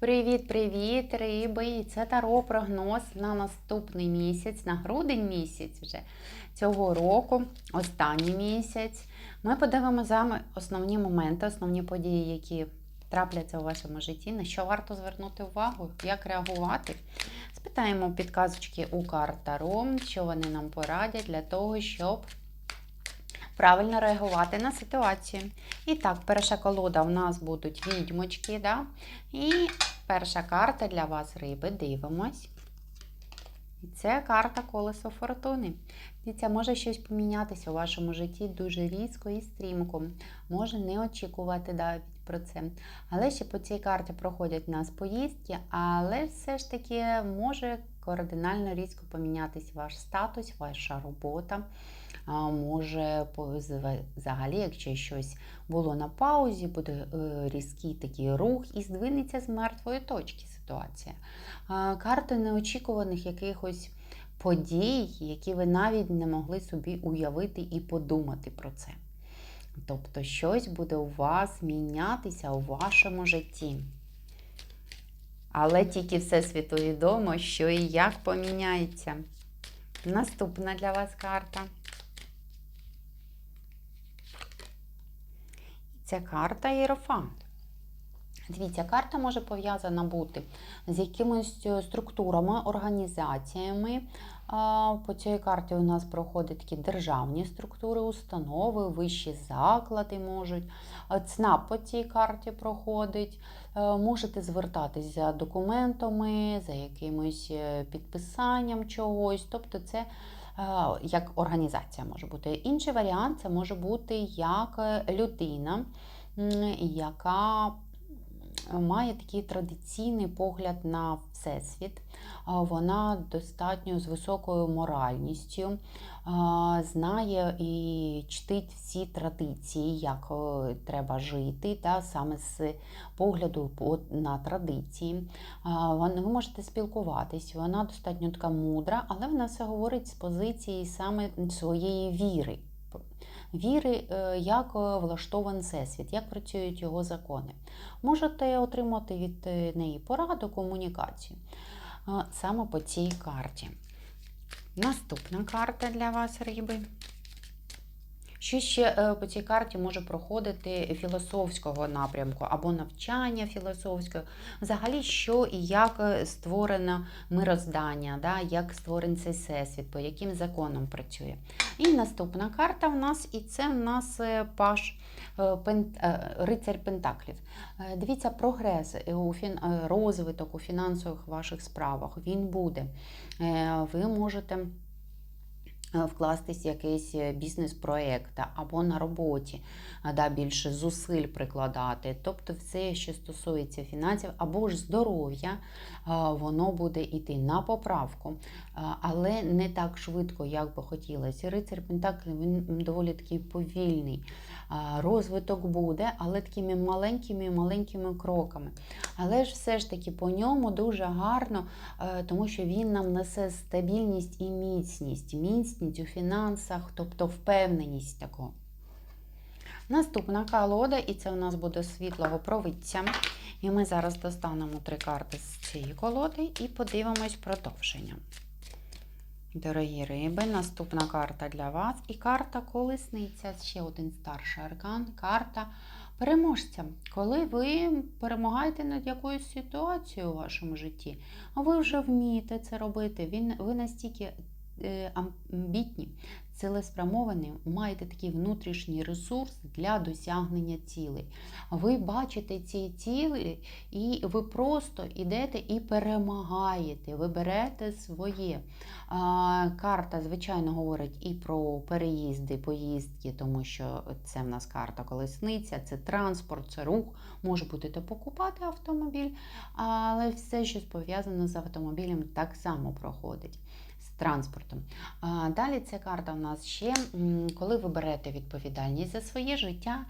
Привіт-привіт, риби! Це таро прогноз на наступний місяць, на грудень місяць вже цього року, останній місяць. Ми подивимося з вами основні моменти, основні події, які трапляться у вашому житті, на що варто звернути увагу, як реагувати. Спитаємо підказочки у карт Таро, що вони нам порадять для того, щоб правильно реагувати на ситуацію. І так, перша колода в нас будуть відьмочки, да? і перша карта для вас риби. Дивимось. І це карта колесо фортуни. Дивіться, може щось помінятися у вашому житті дуже різко і стрімко. Може не очікувати навіть про це. Але ще по цій карті проходять у нас поїздки, але все ж таки може кардинально різко помінятися ваш статус, ваша робота. Може, взагалі, якщо щось було на паузі, буде е, різкий такий рух і здвинеться з мертвої точки ситуація. Карти неочікуваних якихось подій, які ви навіть не могли собі уявити і подумати про це. Тобто щось буде у вас мінятися у вашому житті. Але тільки Всесвіту відомо, що і як поміняється. Наступна для вас карта. Ця карта Єрофант. Дивіться, карта може пов'язана бути з якимись е, структурами, організаціями. По цій карті у нас проходять такі державні структури, установи, вищі заклади можуть. ЦНАП по цій карті проходить. Е, Можете звертатись за документами, за якимось е, підписанням чогось. Тобто це як організація може бути. Інший варіант це може бути як е, людина, яка має такий традиційний погляд на всесвіт. Вона достатньо з високою моральністю, знає і чтить всі традиції, як е, треба жити, та, саме з погляду на традиції. Ви можете спілкуватись, вона достатньо така мудра, але вона все говорить з позиції саме своєї віри. Віри, е, як е, влаштований всесвіт, як працюють його закони. Можете отримати від е, неї пораду, комунікацію саме по цій карті. Наступна карта для вас, риби. Що ще е, по цій карті може проходити філософського напрямку або навчання філософського, взагалі, що і як е, створено мироздання, да, як створений цей всесвіт, по яким законам працює. І наступна карта в нас, і це в нас е, паш пен- е, рицарь Пентаклів. Дивіться, прогрес, у фін... розвиток у фінансових ваших справах він буде. Ви можете вкластись в якийсь е, бізнес-проєкт або на роботі, да, більше зусиль прикладати. Тобто все, що стосується фінансів або ж здоров'я, воно буде йти на поправку, але не так швидко, як би хотілося. Рицар Пентаклів він доволі такий повільний. Розвиток буде, але такими маленькими маленькими кроками. Але ж все ж таки по ньому дуже гарно, е, тому що він нам несе стабільність і міцність, міцність у фінансах, тобто впевненість таку. Наступна колода, і це у нас буде світлого провидця. І ми зараз достанемо три карти з цієї колоди і подивимось продовження. Дорогі риби, наступна карта для вас. І карта колесниця, ще один старший аркан, карта переможця. Коли ви перемагаєте над якоюсь ситуацією у вашому житті, ви вже вмієте це робити, ви, настільки амбітні, цілеспрямовані, маєте такий внутрішній ресурс для досягнення цілей. Ви бачите ці цілі, і ви просто йдете і перемагаєте, ви берете своє. Карта, звичайно, говорить і про переїзди, поїздки, тому що це в нас карта колесниця, це транспорт, це рух. Може бути то покупати автомобіль, але все, що пов'язане з автомобілем, так само проходить. Транспортом. Далі ця карта у нас ще, коли ви берете відповідальність за своє життя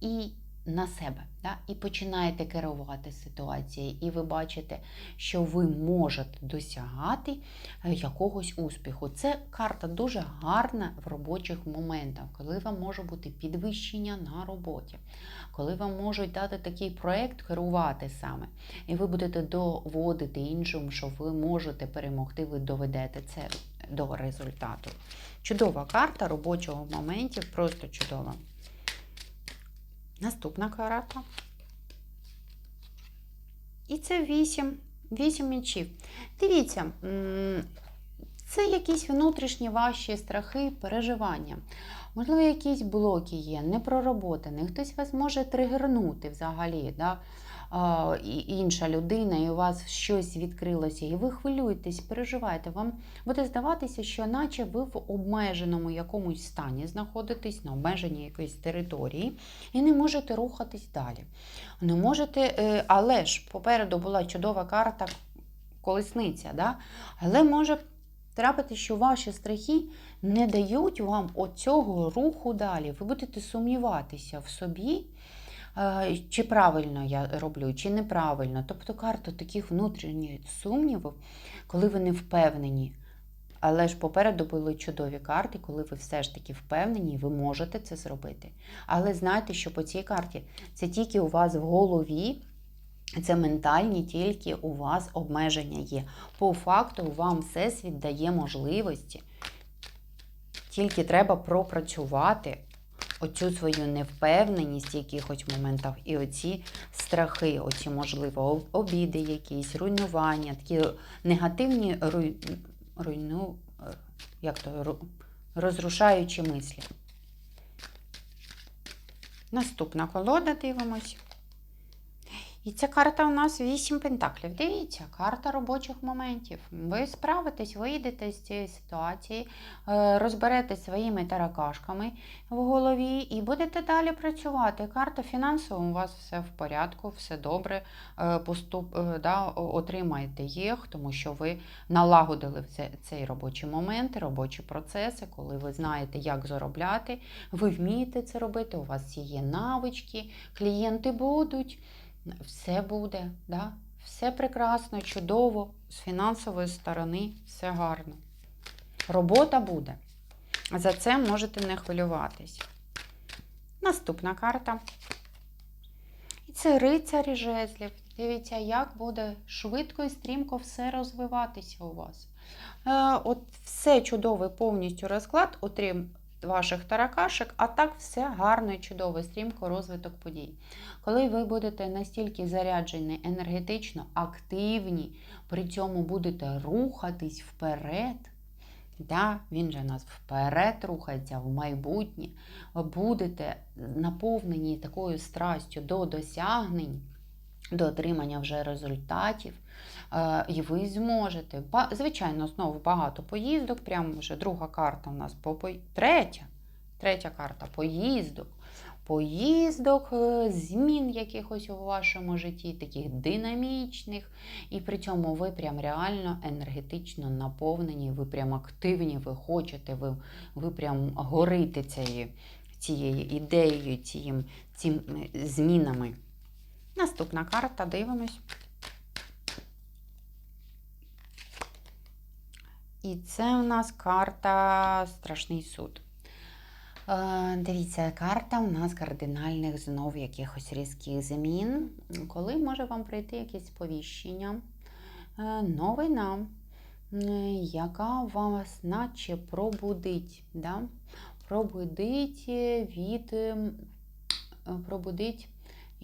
і на себе да? і починаєте керувати ситуацією, і ви бачите, що ви можете досягати е, якогось успіху. Це карта дуже гарна в робочих моментах, коли вам може бути підвищення на роботі, коли вам можуть дати такий проєкт керувати саме, і ви будете доводити іншим, що ви можете перемогти, ви доведете це до результату. Чудова карта робочого моментів, просто чудова. Наступна карата. І це 8. 8 мічів. Дивіться, це якісь внутрішні ваші страхи, переживання. Можливо, якісь блоки є, непророботані. Хтось вас може тригернути взагалі. Да? Інша людина, і у вас щось відкрилося, і ви хвилюєтесь, переживаєте. Вам буде здаватися, що наче ви в обмеженому якомусь стані знаходитесь на обмеженій якоїсь території і не можете рухатись далі. Не можете, е, але ж попереду була чудова карта колесниця, да? але може трапити, що ваші страхи не дають вам оцього руху далі. Ви будете сумніватися в собі. Е, Чи правильно я роблю, чи неправильно. Тобто карта таких внутрішніх сумнівів, коли ви не впевнені. Але ж попереду були чудові карти, коли ви все ж таки впевнені, ви можете це зробити. Але знайте, що по цій карті це тільки у вас в голові, це ментальні, тільки у вас обмеження є. По факту вам всесвіт дає можливості. Тільки треба пропрацювати оцю свою невпевненість в якихось моментах і оці страхи, оці, можливо, обіди якісь, руйнування, такі негативні руй... руйну... як то, розрушаючі мислі. Наступна колода дивимось. І ця карта у нас 8 пентаклів. Дивіться, карта робочих моментів. Ви справитесь, вийдете з цієї ситуації, е, розберетесь своїми таракашками в голові і будете далі працювати. Карта фінансово у вас все в порядку, все добре. е, Поступ, е, да, отримаєте їх, тому що ви налагодили цей робочий момент, робочі процеси, коли ви знаєте, як заробляти, ви вмієте це робити, у вас є навички, клієнти будуть. Все буде, да? все прекрасно, чудово, з фінансової сторони все гарно. Робота буде. За це можете не хвилюватись. Наступна карта. І це рицарі жезлів. Дивіться, як буде швидко і стрімко все розвиватися у вас. Е, от все чудовий повністю розклад, отрім ваших таракашек, а так все гарно і чудово, стрімко розвиток подій. Коли ви будете настільки заряджені енергетично, активні, при цьому будете рухатись вперед, да, він же нас вперед рухається в майбутнє, будете наповнені такою страстю до досягнень, до отримання вже результатів, е, і ви зможете. Звичайно, знову багато поїздок, прямо вже друга карта у нас по- третя. Третя карта поїздок. Поїздок, е, змін якихось у вашому житті, таких динамічних, і при цьому ви прям реально енергетично наповнені, ви прям активні, ви хочете, ви, ви прям горите цією, цією ідеєю, цим, цим е, змінами. Наступна карта, дивимось. І це у нас карта Страшний суд. Е, Дивіться, карта у нас кардинальних знов якихось різких змін. Коли може вам прийти якесь сповіщення, е, новина, е, яка вас наче пробудить. Да? Пробудить від пробудить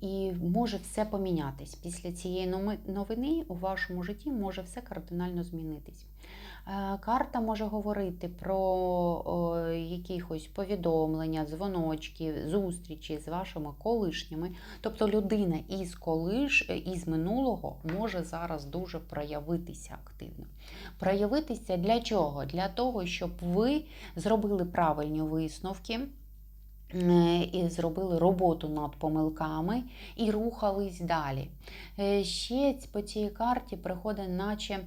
і може все помінятись. Після цієї новини у вашому житті може все кардинально змінитись. Е, Карта може говорити про якісь повідомлення, дзвоночки, зустрічі з вашими колишніми. Тобто людина із колиш, із минулого може зараз дуже проявитися активно. Проявитися для чого? Для того, щоб ви зробили правильні висновки. І зробили роботу над помилками і рухались далі. Е, Ще по цій карті приходить, наче е,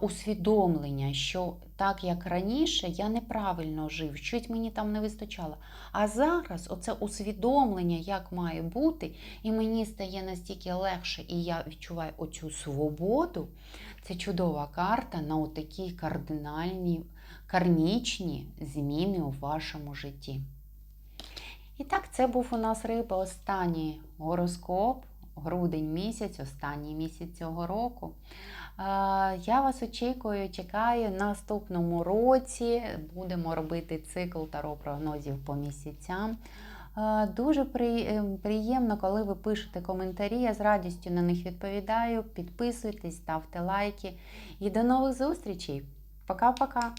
усвідомлення, що так як раніше я неправильно жив, щось мені там не вистачало. А зараз оце усвідомлення, як має бути, і мені стає настільки легше, і я відчуваю оцю свободу. Це чудова карта на отакі кардинальні, кармічні зміни у вашому житті. І так, це був у нас риба останній гороскоп, грудень місяць, останній місяць цього року. Я вас очікую, чекаю наступному році. Будемо робити цикл таро прогнозів по місяцям. Дуже е, приємно, коли ви пишете коментарі. Я з радістю на них відповідаю. Підписуйтесь, ставте лайки. І до нових зустрічей. Пока-пока!